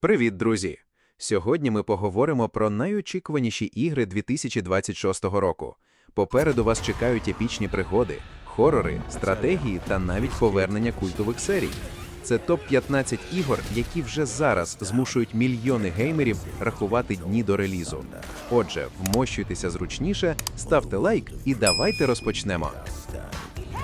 Привіт, друзі! Сьогодні ми поговоримо про найочікуваніші ігри 2026 року. Попереду вас чекають епічні пригоди, хорори, стратегії та навіть повернення культових серій. Це топ-15 ігор, які вже зараз змушують мільйони геймерів рахувати дні до релізу. Отже, вмощуйтеся зручніше, ставте лайк і давайте розпочнемо.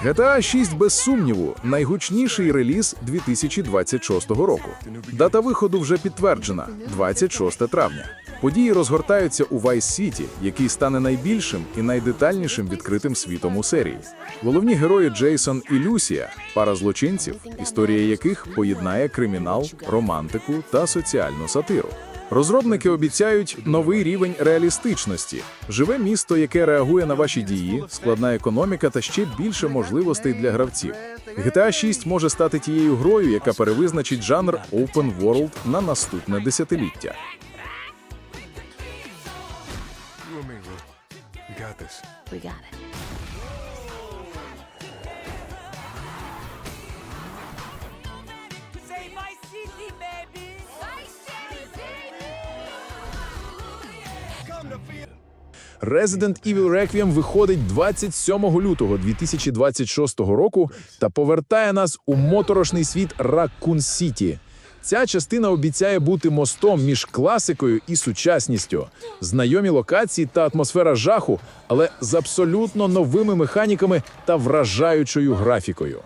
GTA 6 без сумніву найгучніший реліз 2026 року. Дата виходу вже підтверджена 26 травня. Події розгортаються у Vice City, який стане найбільшим і найдетальнішим відкритим світом у серії. Головні герої Джейсон і Люсія пара злочинців, історія яких поєднає кримінал, романтику та соціальну сатиру. Розробники обіцяють новий рівень реалістичності, живе місто, яке реагує на ваші дії, складна економіка та ще більше можливостей для гравців. GTA 6 може стати тією грою, яка перевизначить жанр Open World на наступне десятиліття. This. We got it. Say Vice City, baby. Vice City. Resident Evil Requiem виходить 27 лютого 2026 року та повертає нас у моторошний світ Raccoon City. Ця частина обіцяє бути мостом між класикою і сучасністю, знайомі локації та атмосфера жаху, але з абсолютно новими механіками та вражаючою графікою.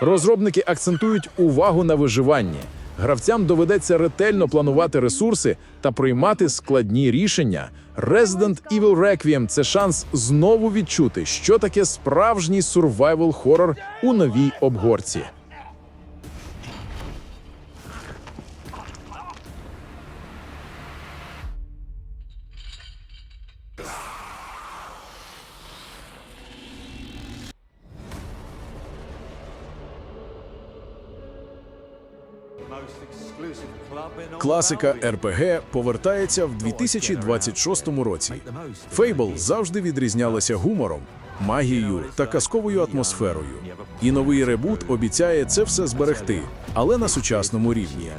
Розробники акцентують увагу на виживанні. Гравцям доведеться ретельно планувати ресурси та приймати складні рішення. Resident Evil Requiem – це шанс знову відчути, що таке справжній survival хорор у новій обгорці. Класика РПГ повертається в 2026 році. Фейбл завжди відрізнялася гумором, магією та казковою атмосферою. І новий ребут обіцяє це все зберегти, але на сучасному рівні.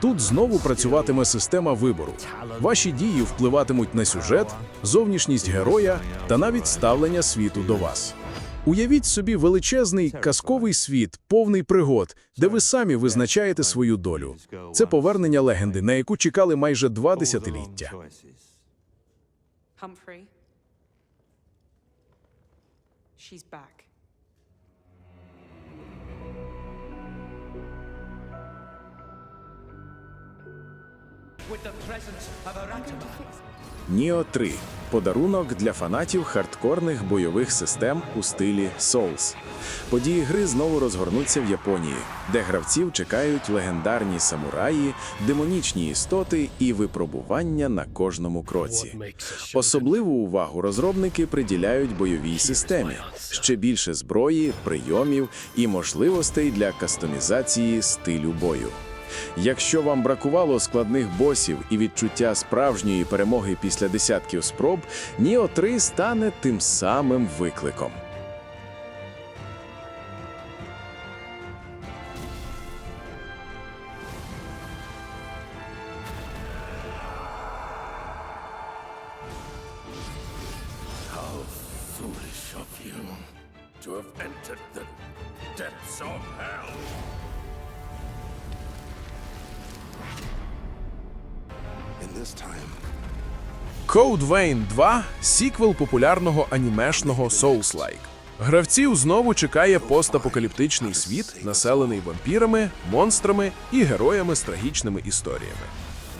Тут знову працюватиме система вибору. Ваші дії впливатимуть на сюжет, зовнішність героя та навіть ставлення світу до вас. Уявіть собі величезний казковий світ, повний пригод, де ви самі визначаєте свою долю. Це повернення легенди, на яку чекали майже два десятиліття. Humphrey. She's back. Ніо 3 подарунок для фанатів хардкорних бойових систем у стилі Souls. Події гри знову розгорнуться в Японії, де гравців чекають легендарні самураї, демонічні істоти і випробування на кожному кроці. Особливу увагу розробники приділяють бойовій системі, ще більше зброї, прийомів і можливостей для кастомізації стилю бою. Якщо вам бракувало складних босів і відчуття справжньої перемоги після десятків спроб, Ніо 3 стане тим самим викликом. Code Vein 2 – сіквел популярного анімешного Souls-like. Гравців знову чекає постапокаліптичний світ, населений вампірами, монстрами і героями з трагічними історіями.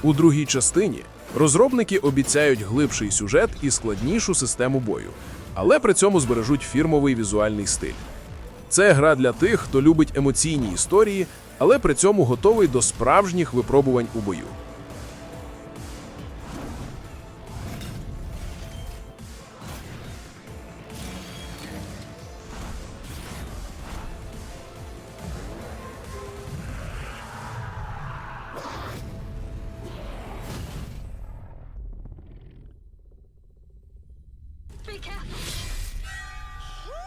У другій частині розробники обіцяють глибший сюжет і складнішу систему бою, але при цьому збережуть фірмовий візуальний стиль. Це гра для тих, хто любить емоційні історії, але при цьому готовий до справжніх випробувань у бою.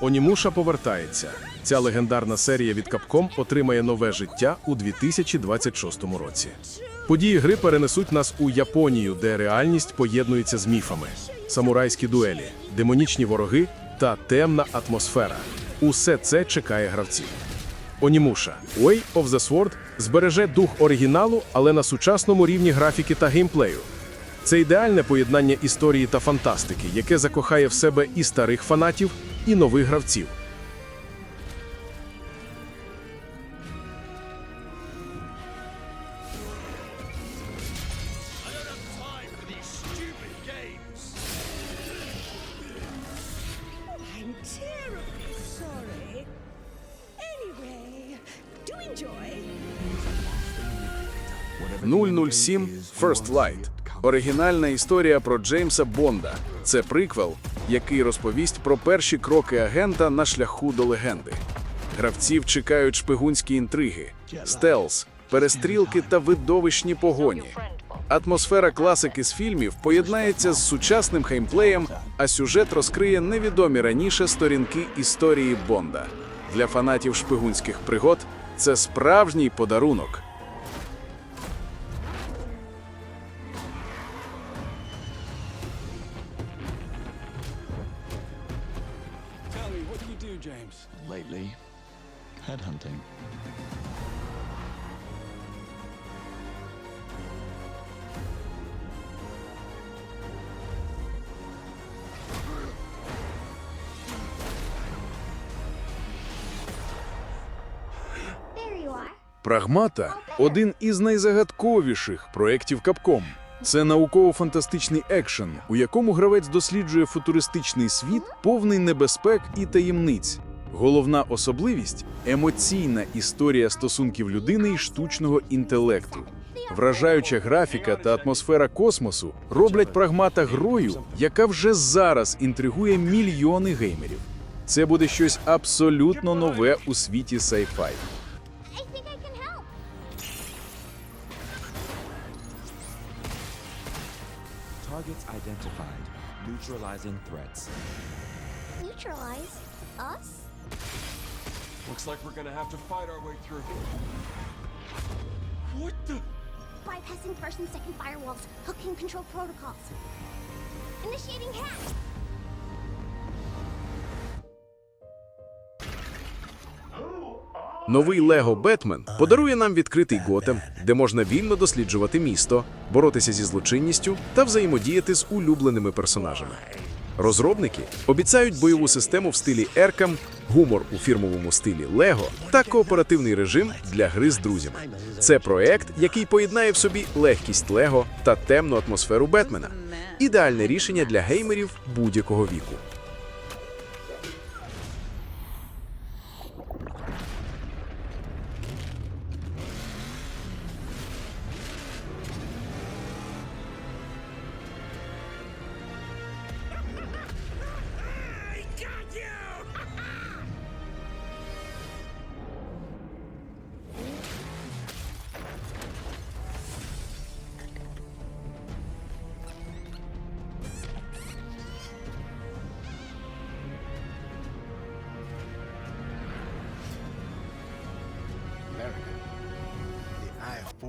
Онімуша повертається. Ця легендарна серія від Capcom отримає нове життя у 2026 році. Події гри перенесуть нас у Японію, де реальність поєднується з міфами: самурайські дуелі, демонічні вороги та темна атмосфера. Усе це чекає гравців. Онімуша Way of the Sword збереже дух оригіналу, але на сучасному рівні графіки та геймплею. Це ідеальне поєднання історії та фантастики, яке закохає в себе і старих фанатів, і нових гравців. Enjoy. 007 First Light – оригінальна історія про Джеймса Бонда. Це приквел, який розповість про перші кроки агента на шляху до легенди. Гравців чекають шпигунські інтриги, стелс, перестрілки та видовищні погоні. Атмосфера класики з фільмів поєднається з сучасним геймплеєм, а сюжет розкриє невідомі раніше сторінки історії Бонда. Для фанатів шпигунських пригод це справжній подарунок. Lately, headhunting. Прагмата один із найзагадковіших проєктів Capcom. Це науково-фантастичний екшен, у якому гравець досліджує футуристичний світ, повний небезпек і таємниць. Головна особливість емоційна історія стосунків людини і штучного інтелекту. Вражаюча графіка та атмосфера космосу роблять прагмата грою, яка вже зараз інтригує мільйони геймерів. Це буде щось абсолютно нове у світі sci-fi. Targets identified. Neutralizing threats. Neutralize us? Looks like we're gonna have to fight our way through. What the? Bypassing first and second firewalls, hooking control protocols. Initiating hack. Новий Лего Бетмен подарує нам відкритий Готем, де можна вільно досліджувати місто, боротися зі злочинністю та взаємодіяти з улюбленими персонажами. Розробники обіцяють бойову систему в стилі Еркам, гумор у фірмовому стилі Лего та кооперативний режим для гри з друзями. Це проект, який поєднає в собі легкість Лего та темну атмосферу Бетмена. Ідеальне рішення для геймерів будь-якого віку.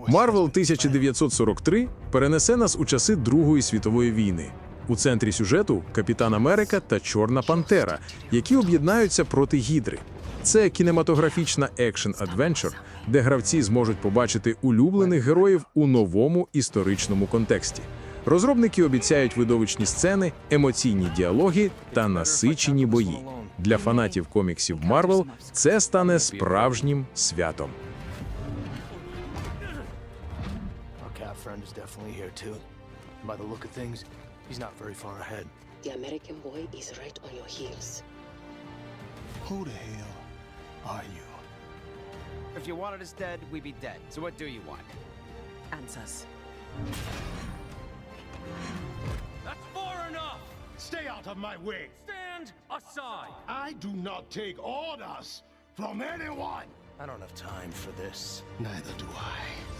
Марвел 1943 перенесе нас у часи Другої світової війни. У центрі сюжету Капітан Америка та Чорна Пантера, які об'єднаються проти Гідри. Це кінематографічна екшн адвенчер, де гравці зможуть побачити улюблених героїв у новому історичному контексті. Розробники обіцяють видовищні сцени, емоційні діалоги та насичені бої. Для фанатів коміксів Марвел це стане справжнім святом. Our is definitely here too. By the look of things, he's not very far ahead. The American boy is right on your heels. Who the hell are you? If you wanted us dead, we'd be dead. So what do you want? Answers. That's far enough! Stay out of my way! Stand aside! I do not take orders from anyone! I don't have time for this. Neither do I.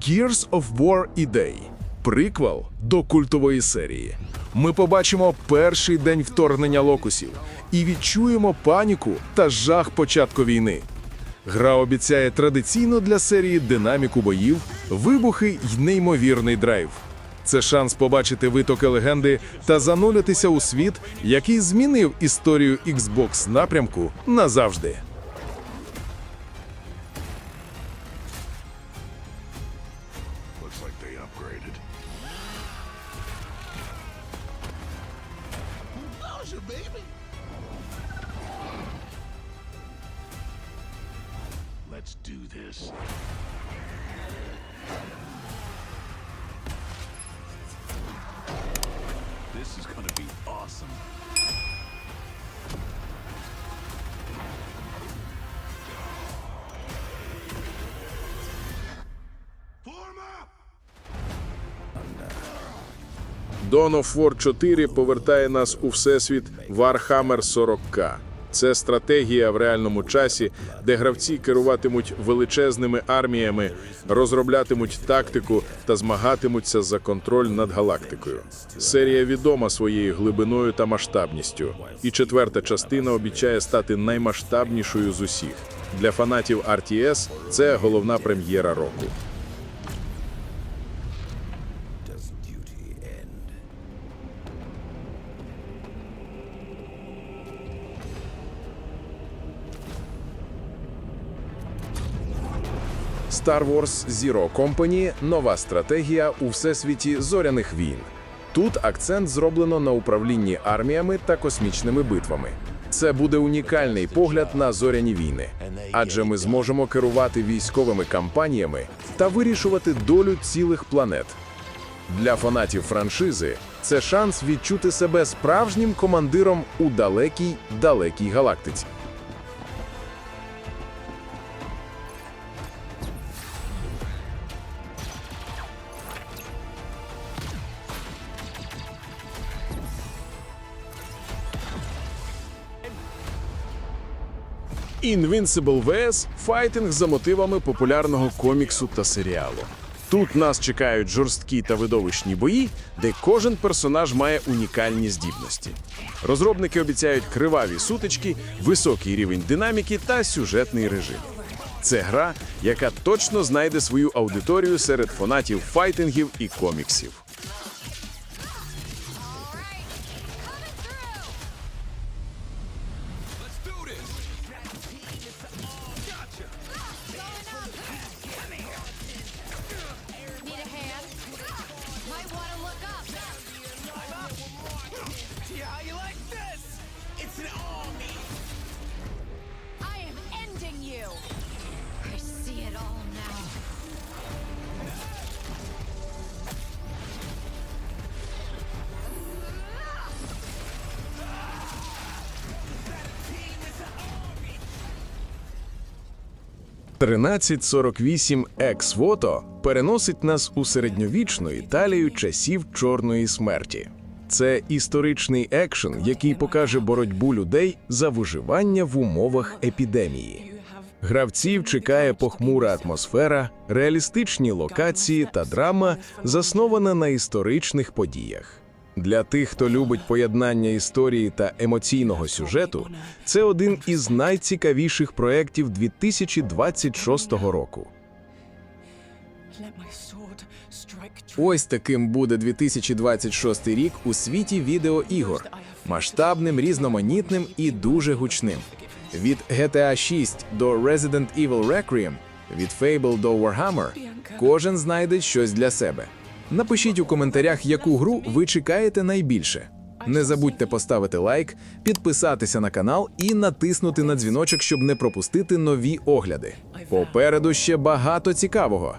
Gears of War Idei – приквел до культової серії. Ми побачимо перший день вторгнення локусів і відчуємо паніку та жах початку війни. Гра обіцяє традиційно для серії динаміку боїв, вибухи й неймовірний драйв. Це шанс побачити витоки легенди та зануритися у світ, який змінив історію Xbox напрямку назавжди. Upgraded. Baby! Let's do. This Dawn of War 4 повертає нас у всесвіт Warhammer 40K. Це стратегія в реальному часі, де гравці керуватимуть величезними арміями, розроблятимуть тактику та змагатимуться за контроль над галактикою. Серія відома своєю глибиною та масштабністю, і четверта частина обіцяє стати наймасштабнішою з усіх. Для фанатів RTS це головна прем'єра року. Star Wars Zero Company – нова стратегія у всесвіті зоряних війн. Тут акцент зроблено на управлінні арміями та космічними битвами. Це буде унікальний погляд на зоряні війни, адже ми зможемо керувати військовими кампаніями та вирішувати долю цілих планет. Для фанатів франшизи це шанс відчути себе справжнім командиром у далекій далекій галактиці. Invincible vs – файтинг за мотивами популярного коміксу та серіалу. Тут нас чекають жорсткі та видовищні бої, де кожен персонаж має унікальні здібності. Розробники обіцяють криваві сутички, високий рівень динаміки та сюжетний режим. Це гра, яка точно знайде свою аудиторію серед фанатів файтингів і коміксів. 1348 Екс-Вото переносить нас у середньовічну Італію часів Чорної смерті. Це історичний екшен, який покаже боротьбу людей за виживання в умовах епідемії. Гравців чекає похмура атмосфера, реалістичні локації та драма, заснована на історичних подіях. Для тих, хто любить поєднання історії та емоційного сюжету, це один із найцікавіших проєктів 2026 року. Ось таким буде 2026 рік у світі відеоігор. Масштабним, різноманітним і дуже гучним. Від GTA 6 до Resident Evil Requiem, від Fable до Warhammer, кожен знайде щось для себе. Напишіть у коментарях, яку гру ви чекаєте найбільше. Не забудьте поставити лайк, підписатися на канал і натиснути на дзвіночок, щоб не пропустити нові огляди. Попереду ще багато цікавого.